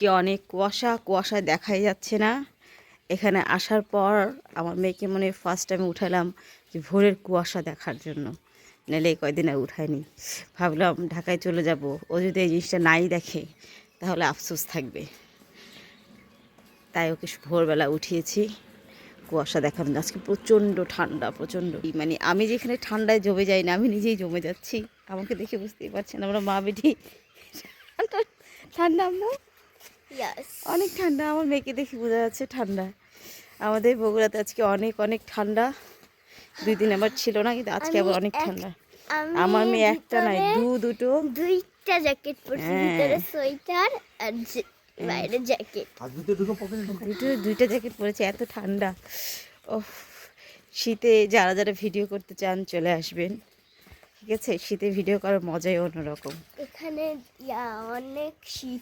কি অনেক কুয়াশা, কুয়াশায় দেখাই যাচ্ছে না। এখানে আসার পর আমার মেয়েকে মনে ফার্স্ট টাইম উঠালাম যে ভোরের কুয়াশা দেখার জন্য। নাহলে কয়দিন আর উঠায়নি। ভাবলাম ঢাকায় চলে যাব। ও যদি এই জিনিসটা নাই দেখে, তাহলে আফসোস থাকবে। তাই ওকে ভোরবেলা উঠিয়েছি। কুয়াশা দেখানো আজকে প্রচণ্ড ঠান্ডা, প্রচণ্ড। মানে আমি যেখানে ঠান্ডায় জমে যাই না, আমি নিজেই জমে যাচ্ছি। আমাকে দেখে বুঝতেই পারছেন আমরা মা বেটি ঠান্ডা- Yes. অনেক ঠান্ডা আমার মেয়েকে দেখে বোঝা যাচ্ছে ঠান্ডা। আমাদের বগুড়াতে আজকে অনেক অনেক ঠান্ডা। দুই দিন আবার ছিল না কিন্তু আজকে আবার অনেক ঠান্ডা। আমি আমার মেয়ে একটা নাই দু দুটো। দুইটা জ্যাকেট পরছি হ্যাঁ। ভিতরে সোয়েটার আর যে- বাইরে জ্যাকেট দুটো দুইটা জ্যাকেট পরেছে এত ঠান্ডা। ও শীতে যারা যারা ভিডিও করতে চান চলে আসবেন। ঠিক আছে? শীতে ভিডিও করার মজাই অন্যরকম। এখানে অনেক শীত।